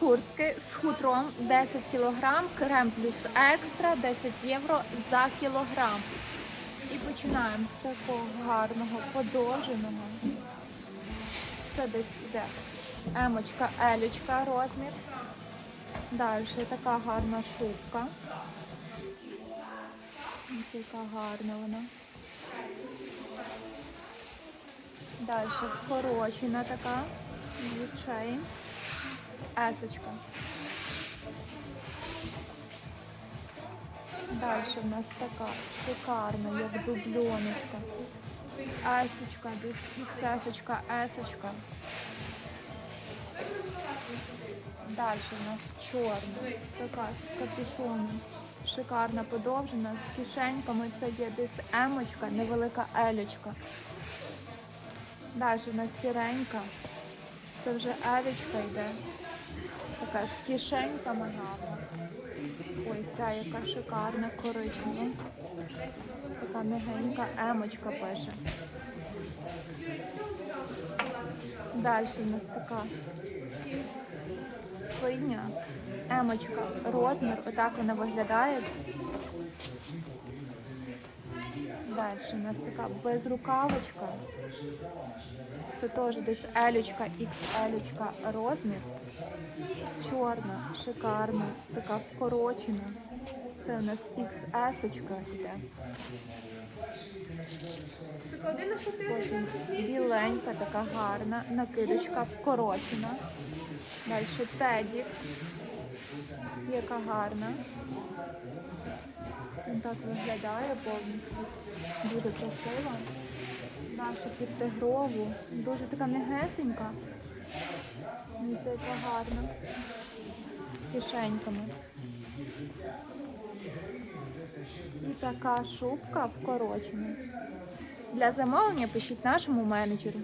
куртки з хутром 10 кг, крем плюс екстра 10 євро за кілограм. І починаємо з такого гарного подовженого. Це десь йде емочка, елючка розмір. Далі така гарна шубка. Яка гарна вона. Далі вкорочена така. Звичай. Есочка. Далі в нас така шикарна, як дубльоночка. Есочка, іксесочка, есочка. Далі в нас чорна, така з капюшоном. Шикарна подовжена, з кишеньками. Це є десь емочка, невелика елючка. Далі в нас сіренька. Це вже елючка йде. Така з кишеньками гарна. Ой, ця яка шикарна, коричнева. Така мягенька емочка пише. Далі у нас така синя емочка, розмір, отак вона виглядає. Далі у нас така безрукавочка. Це теж десь елючка, XL розмір. Чорна, шикарна, така вкорочена. Це у нас XS йде. Біленька, така гарна, накидочка вкорочена. Далі теді, яка гарна. Він так виглядає повністю. Дуже красива. Наша під тигрову. Дуже така м'ягесенька. І це яка гарна. З кишеньками. І така шубка вкорочена. Для замовлення пишіть нашому менеджеру.